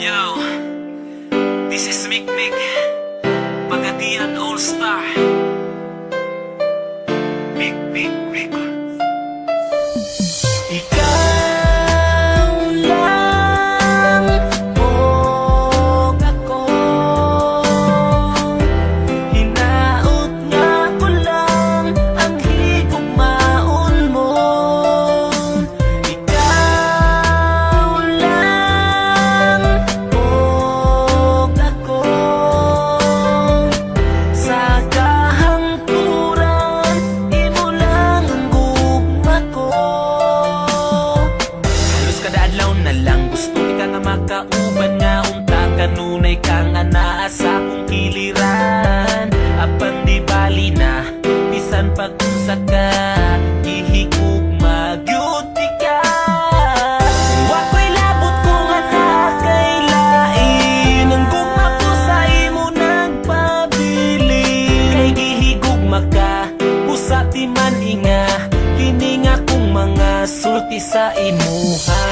Yo, this is Mick Mick, Pagadian All Star. makauban nga unta kanunay kang anaasa kong kiliran apan di bali na bisan pag unsa ka ka. Wa koy labot kung anak kay lain ang gugma ko sa kay gihigugma ka busa ti inga hininga kong mga sulti sa imuha.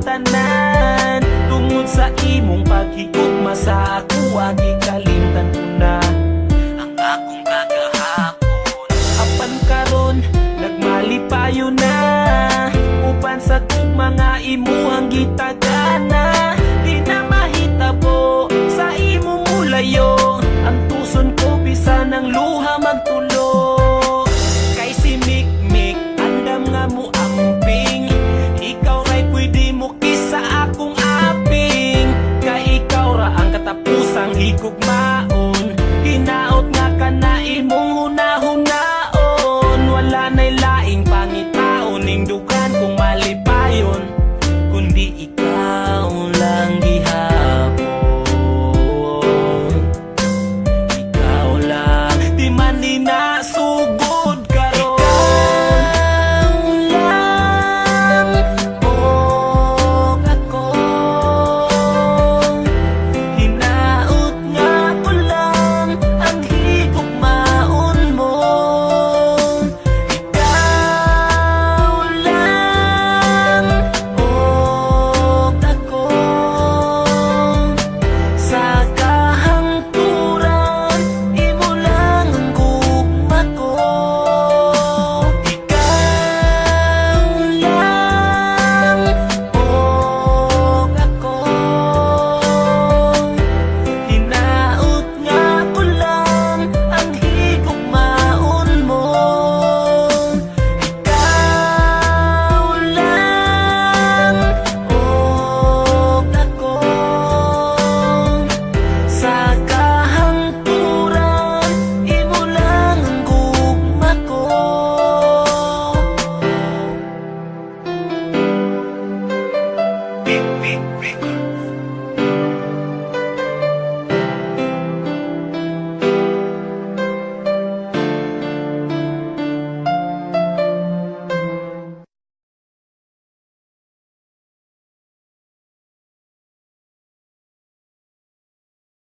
tanan tungod sa imong paghigugma sa ako ani kalimtan ko na. Ang akong kagahapon apan karon nagmalipayo na. Upan sa mga imuhang gitagana. cục mai me, maker.